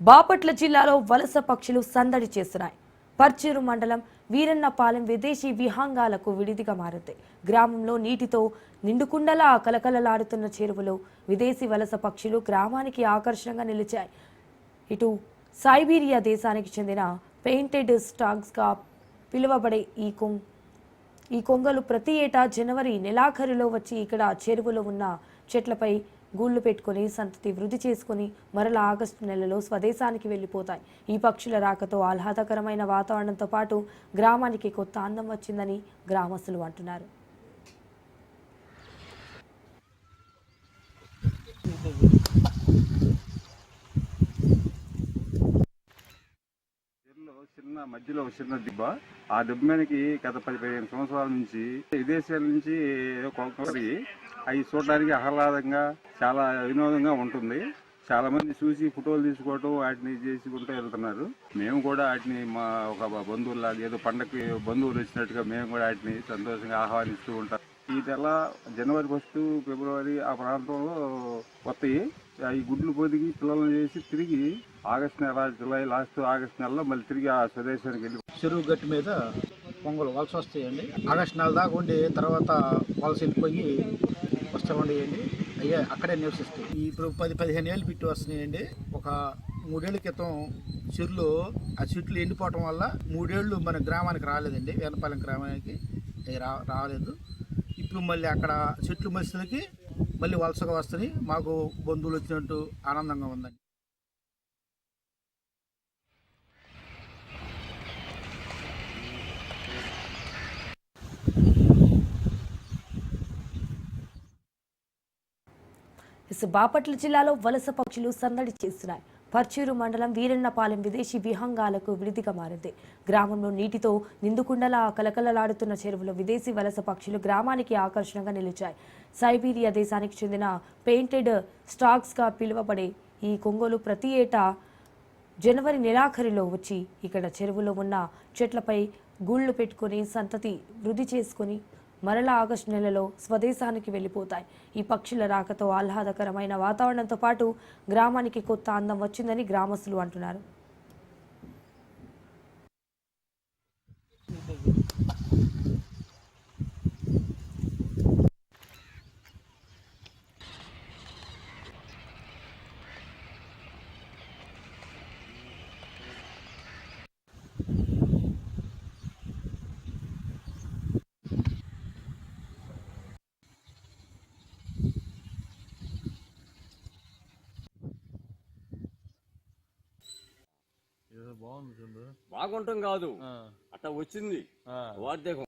బాపట్ల జిల్లాలో వలస పక్షులు సందడి చేస్తున్నాయి. పర్చేరు మండలం వీరన్నపాలెం విదేశీ విహంగాలకు విడిదిగా మారింది. గ్రామంలో నీటితో నిండుకుండలా కలకలలాడుతున్న చెరువులో విదేశీ వలస పక్షులు గ్రామానికి ఆకర్షణగా నిలిచాయి. ఇటు సైబీరియా దేశానికి చెందిన పెయింటెడ్ స్టాగ్స్గా పిలువబడే ఈ కొం ఈ కొంగలు ప్రతి ఏటా జనవరి నెలాఖరులో వచ్చి ఇక్కడ చెరువులో ఉన్న చెట్లపై గూళ్ళు పెట్టుకొని సంతతి వృద్ధి చేసుకొని మరలా ఆగస్టు నెలలో స్వదేశానికి వెళ్ళిపోతాయి. ఈ పక్షుల రాకతో ఆహ్లాదకరమైన వాతావరణంతో పాటు గ్రామానికి కొత్త అందం వచ్చిందని గ్రామస్తులు అంటున్నారు. చిన్న మధ్యలో ఒక చిన్న దిబ్బ. ఆ దిబ్బ మీదకి గత పది పదిహేను సంవత్సరాల నుంచి విదేశాల నుంచి కొంకరి అవి చూడడానికి ఆహ్లాదంగా చాలా వినోదంగా ఉంటుంది. చాలా మంది చూసి ఫోటోలు తీసుకోవటం వాటిని చేసుకుంటూ వెళ్తున్నారు. మేము కూడా వాటిని మా ఒక బంధువులాగా ఏదో పండగకి బంధువులు వచ్చినట్టుగా మేము కూడా వాటిని సంతోషంగా ఆహ్వానిస్తూ ఉంటాం. ఈ నెల జనవరి ఫస్ట్ ఫిబ్రవరి ఆ ప్రాంతంలో వస్తాయి. ఈ గుడ్లు పొదిగి పిల్లలను చేసి తిరిగి ఆగస్టు నెల జూలై లాస్ట్ ఆగస్టు నెలలో మళ్ళీ తిరిగి ఆ స్వదేశానికి వెళ్ళి చెరువు గట్టు మీద పొంగలు వలస వస్తాయండి. ఆగస్టు నెల దాకా ఉండి తర్వాత వలస వెళ్ళిపోయి వస్తూ ఉండేయండి అయ్యే అక్కడే నివసిస్తాయి ఇప్పుడు పది పదిహేను ఏళ్ళు పిట్టి వస్తున్నాయండి. ఒక మూడేళ్ళ క్రితం చెరువులు ఆ చెట్లు ఎండిపోవటం వల్ల మూడేళ్ళు మన గ్రామానికి రాలేదండి. వేనపాలెం గ్రామానికి రా రాలేదు. ఇప్పుడు మళ్ళీ అక్కడ చెట్లు మనుషులకి మళ్ళీ వలసగా వస్తాయి మాకు బంధువులు వచ్చినట్టు ఆనందంగా ఉందండి. బాపట్ల జిల్లాలో వలస పక్షులు సందడి చేస్తున్నాయి. పర్చూరు మండలం వీరన్నపాలెం విదేశీ విహంగాలకు విడిదిగా మారింది. గ్రామంలో నీటితో నిందుకుండలా కలకలలాడుతున్న చెరువులో విదేశీ వలస పక్షులు గ్రామానికి ఆకర్షణగా నిలిచాయి. సైబీరియా దేశానికి చెందిన పెయింటెడ్ స్టాక్స్గా పిలువబడే ఈ కొంగోలు ప్రతి ఏటా జనవరి నెలాఖరిలో వచ్చి ఇక్కడ చెరువులో ఉన్న చెట్లపై గూళ్ళు పెట్టుకొని సంతతి వృద్ధి చేసుకొని మరలా ఆగస్టు నెలలో స్వదేశానికి వెళ్ళిపోతాయి. ఈ పక్షుల రాకతో ఆహ్లాదకరమైన వాతావరణంతో పాటు గ్రామానికి కొత్త అందం వచ్చిందని గ్రామస్తులు అంటున్నారు. బాగుంటాం కాదు. అట్లా వచ్చింది. వాద్యం